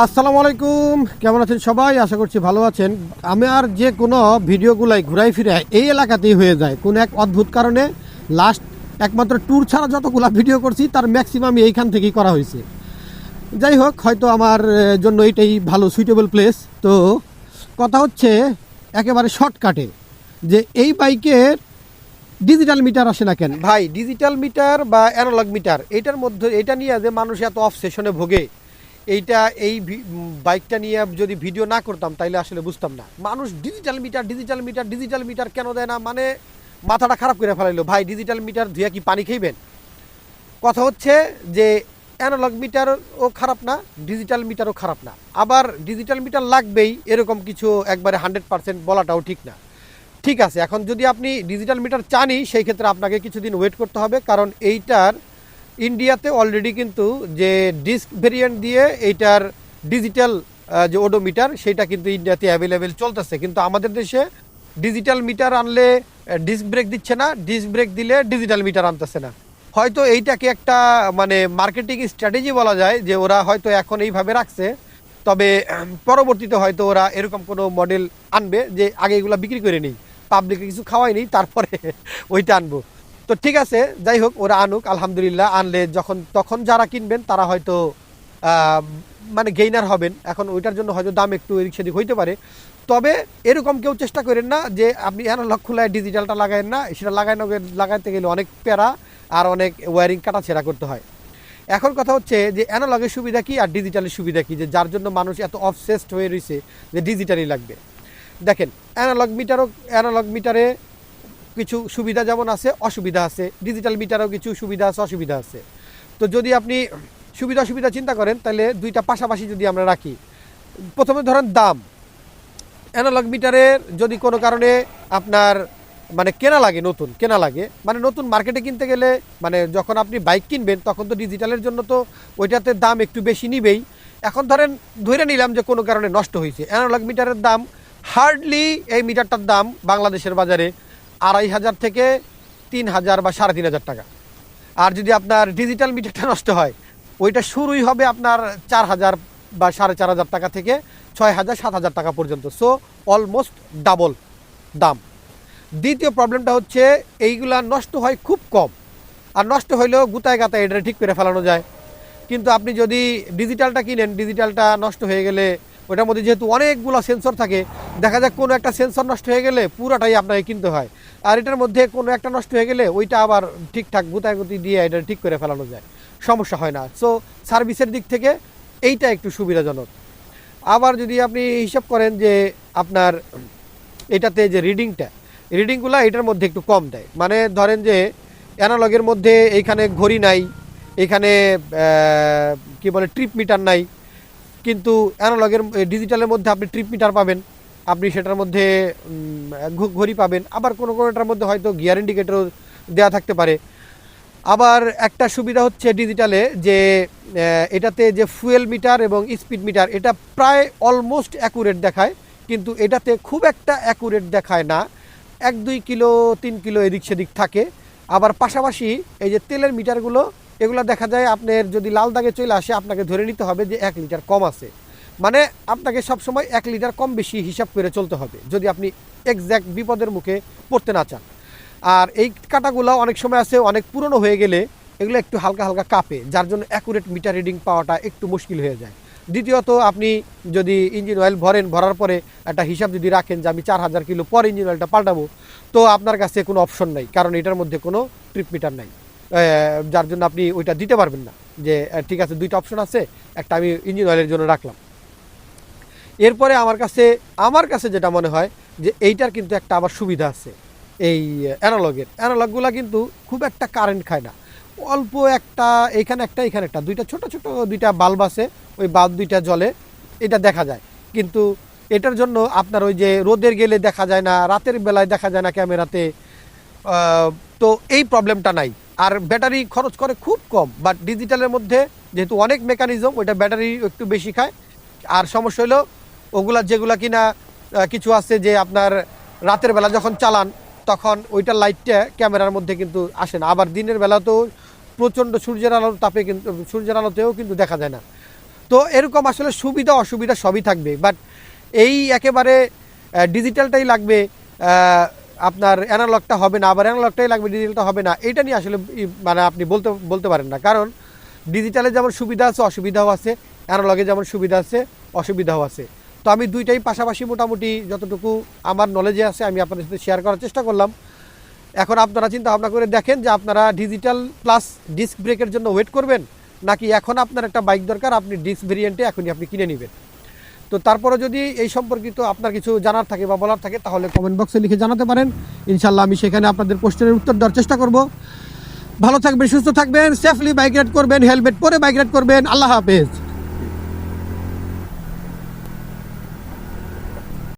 আসসালামু আলাইকুম। কেমন আছেন সবাই? আশা করছি ভালো আছেন। আমি আর যে কোনো ভিডিওগুলাই ঘুরাই ফিরে এই এলাকাতেই হয়ে যায়। কোনো এক অদ্ভুত কারণে লাস্ট একমাত্র ট্যুর ছাড়া যতগুলো ভিডিও করছি, তার ম্যাক্সিমাম এইখান থেকেই করা হয়েছে। যাই হোক, হয়তো আমার জন্য এটাই ভালো সুইটেবল প্লেস তো কথা হচ্ছে একেবারে শর্টকাটে যে এই বাইকের ডিজিটাল মিটার আসে না কেন? ভাই ডিজিটাল মিটার বা অ্যানালগ মিটার এটার মধ্যে, এটা নিয়ে যে মানুষ এত অফ সেশনে ভোগে এইটা, এই বাইকটা নিয়ে যদি ভিডিও না করতাম, তাইলে আসলে বুঝতাম না। মানুষ digital meter digital meter digital meter কেন দেয় না? মানে মাথাটা খারাপ করে ফেলাইলো। ভাই ডিজিটাল মিটার ধুয়া কি পানি খাইবেন? কথা হচ্ছে যে অ্যানালগ মিটারও খারাপ না ডিজিটাল মিটারও খারাপ না। আবার ডিজিটাল মিটার লাগবেই এরকম কিছু একবারে হান্ড্রেড পার্সেন্ট বলাটাও ঠিক না। ঠিক আছে, এখন যদি আপনি ডিজিটাল মিটার চানই, সেই ক্ষেত্রে আপনাকে কিছুদিন ওয়েট করতে হবে, কারণ এইটার ইন্ডিয়াতে অলরেডি কিন্তু যে ডিস্ক ভেরিয়েন্ট দিয়ে এইটার ডিজিটাল যে ওডোমিটার সেটা কিন্তু ইন্ডিয়াতে অ্যাভেলেবেল চলতেছে। কিন্তু আমাদের দেশে ডিজিটাল মিটার আনলে ডিস্ক ব্রেক দিচ্ছে না ডিস্ক ব্রেক দিলে ডিজিটাল মিটার আনতেছে না। হয়তো এইটাকে একটা মানে মার্কেটিং স্ট্র্যাটেজি বলা যায় যে ওরা হয়তো এখন এইভাবে রাখছে, তবে পরবর্তীতে হয়তো ওরা এরকম কোনো মডেল আনবে যে আগে এগুলো বিক্রি করে নিই। পাবলিকে কিছু খাওয়াই নেই তারপরে ওইটা আনব। তো ঠিক আছে, যাই হোক, ওরা আনুক, আলহামদুলিল্লাহ, আনলে যখন, তখন যারা কিনবেন, তারা হয়তো মানে গেইনার হবেন। এখন ওইটার জন্য হয়তো দাম একটু এদিক সেদিক হইতে পারে। তবে এরকম কেউ চেষ্টা করেন না যে, আপনি অ্যানালগ খোলায় ডিজিটালটা লাগায়েন না, সেটা লাগানো লাগাইতে গেলে অনেক প্যারা আর অনেক ওয়ারিং কাটা ছেঁড়া করতে হয়। এখন কথা হচ্ছে যে অ্যানালগের সুবিধা কি আর ডিজিটালের সুবিধা কি? যে যার জন্য মানুষ এত অবসেসড হয়ে রয়েছে যে ডিজিটালই লাগবে। দেখেন অ্যানালগ মিটারও অ্যানালগ মিটারে কিছু সুবিধা যেমন আছে, অসুবিধা আছে। ডিজিটাল মিটারেও কিছু সুবিধা আছে, অসুবিধা আছে। তো যদি আপনি সুবিধা অসুবিধা চিন্তা করেন, তাহলে দুইটা পাশাপাশি যদি আমরা রাখি। প্রথমে ধরেন দাম। অ্যানালগ মিটারের যদি কোনো কারণে আপনার মানে কেনা লাগে, নতুন, কেনা লাগে মানে নতুন মার্কেটে কিনতে গেলে মানে যখন আপনি বাইক কিনবেন, তখন তো ডিজিটালের জন্য তো ওইটাতে দাম একটু বেশি নিবেই। এখন ধরেন ধরে নিলাম যে কোনো কারণে নষ্ট হয়েছে অ্যানালগ মিটারের দাম হার্ডলি এই মিটারটার দাম বাংলাদেশের বাজারে আড়াই হাজার থেকে তিন হাজার বা সাড়ে তিন হাজার টাকা। আর যদি আপনার ডিজিটাল মিটারটা নষ্ট হয়, ওইটা শুরুই হবে আপনার চার হাজার বা সাড়ে চার হাজার টাকা থেকে ছয় হাজার, সাত হাজার টাকা পর্যন্ত। সো অলমোস্ট ডাবল দাম। দ্বিতীয় প্রবলেমটা হচ্ছে, এইগুলা নষ্ট হয় খুব কম। আর নষ্ট হইলেও গুতায় গাতায় এটা ঠিক করে ফেলানো যায়। কিন্তু আপনি যদি ডিজিটালটা কিনেন ডিজিটালটা নষ্ট হয়ে গেলে ওটার মধ্যে যেহেতু অনেকগুলো সেন্সর থাকে, দেখা যাক কোনো একটা সেন্সর নষ্ট হয়ে গেলে পুরোটাই আপনাকে কিনতে হয়। আর এটার মধ্যে কোনো একটা নষ্ট হয়ে গেলে ওইটা আবার ঠিকঠাক গুতায় গুতি দিয়ে এটা ঠিক করে ফেলানো যায়। সমস্যা হয় না। সো সার্ভিসের দিক থেকে এইটা একটু সুবিধাজনক। আবার যদি আপনি হিসাব করেন যে আপনার এটাতে যে রিডিংটা রিডিংগুলো এটার মধ্যে একটু কম দেয়। মানে ধরেন যে অ্যানালগের মধ্যে এইখানে ঘড়ি নাই, এখানে কি বলে ট্রিপ মিটার নাই কিন্তু অ্যানালগের ডিজিটালের মধ্যে আপনি ট্রিপ মিটার পাবেন। আপনি সেটার মধ্যে ঘড়ি পাবেন। আবার কোনো কোনোটার মধ্যে হয়তো গিয়ার ইন্ডিকেটরও দেওয়া থাকতে পারে। আবার একটা সুবিধা হচ্ছে ডিজিটালে যে এটাতে যে ফুয়েল মিটার এবং স্পিড মিটার এটা প্রায় অলমোস্ট অ্যাকুরেট দেখায়। কিন্তু এটাতে খুব একটা অ্যাকুরেট দেখায় না। এক, দুই কিলো, তিন কিলো এদিক সেদিক থাকে। আবার পাশাপাশি এই যে তেলের মিটারগুলো এগুলো দেখা যায় আপনার যদি লাল দাগে চলে আসে, আপনাকে ধরে নিতে হবে যে এক লিটার কম আছে। মানে আপনাকে সবসময় এক লিটার কম বেশি হিসাব করে চলতে হবে, যদি আপনি এক্স্যাক্ট বিপদের মুখে পড়তে না চান। আর এই কাটাগুলো অনেক সময় আছে, অনেক পুরনো হয়ে গেলে এগুলো একটু হালকা হালকা কাঁপে, যার জন্য অ্যাকুরেট মিটার রিডিং পাওয়াটা একটু মুশকিল হয়ে যায়। দ্বিতীয়ত, আপনি যদি ইঞ্জিন অয়েল ভরেন, ভরার পরে একটা হিসাব যদি রাখেন যে আমি চার হাজার কিলো পর ইঞ্জিন অয়েলটা পাল্টাবো, তো আপনার কাছে কোনো অপশন নাই, কারণ এটার মধ্যে কোনো ট্রিপ মিটার নাই। যার জন্য আপনি ওইটা দিতে পারবেন না। যে ঠিক আছে, দুইটা অপশন আছে, একটা আমি ইঞ্জিন অয়েলের জন্য রাখলাম। এরপরে আমার কাছে আমার কাছে যেটা মনে হয় যে, এইটার কিন্তু একটা আবার সুবিধা আছে। এই অ্যানালগের অ্যানালগুলো কিন্তু খুব একটা কারেন্ট খায় না। অল্প একটা, এইখানে একটা এখানে একটা। দুইটা ছোট ছোট দুইটা বাল্ব আছে, ওই বাল্ব দুইটা জলে এটা দেখা যায়। কিন্তু এটার জন্য আপনার ওই যে, রোদের গেলে দেখা যায় না, রাতের বেলায় দেখা যায় না ক্যামেরাতে। তো এই প্রবলেমটা নাই। আর ব্যাটারি খরচ করে খুব কম বাট ডিজিটালের মধ্যে যেহেতু অনেক মেকানিজম ওইটা ব্যাটারি একটু বেশি খায়। আর সমস্যা হলো, ওগুলা যেগুলা কিনা কিছু আছে যে আপনার রাতের বেলা যখন চালান, তখন ওইটা লাইটটা ক্যামেরার মধ্যে কিন্তু আসে না। আবার দিনের বেলাতেও প্রচণ্ড সূর্যের আলোর তাপে কিন্তু, সূর্যের আলোতেও কিন্তু দেখা যায় না। তো এরকম আসলে সুবিধা, অসুবিধা সবই থাকবে। বাট এই একেবারে ডিজিটালটাই লাগবে আপনার অ্যানালগটা হবে না, আবার অ্যানালগটাই লাগবে ডিজিটালটা হবে না এটা নিয়ে আসলে মানে আপনি বলতে বলতে পারেন না। কারণ ডিজিটালে যেমন সুবিধা আছে, অসুবিধাও আছে অ্যানালগে যেমন সুবিধা আছে, অসুবিধাও আছে। তো আমি দুইটাই পাশাপাশি মোটামুটি যতটুকু আমার নলেজে আছে, আমি আপনাদের সাথে শেয়ার করার চেষ্টা করলাম। এখন আপনারা চিন্তা ভাবনা করে দেখেন যে আপনারা ডিজিটাল প্লাস ডিস্ক ব্রেকের জন্য ওয়েট করবেন, নাকি এখন আপনার একটা বাইক দরকার, আপনি ডিস্ক ভেরিয়েন্টে এখনই আপনি কিনে নেবেন। তো তারপরে যদি এই সম্পর্কিত আপনার কিছু জানার থাকে বা বলার থাকে, তাহলে কমেন্ট বক্সে লিখে জানাতে পারেন। ইনশাল্লাহ আমি সেখানে আপনাদের কোশ্চেনের উত্তর দেওয়ার চেষ্টা করব। ভালো থাকবেন, সুস্থ থাকবেন সেফলি বাইক রাইড করবেন হেলমেট পরে বাইক রাইড করবেন। আল্লাহ হাফেজ।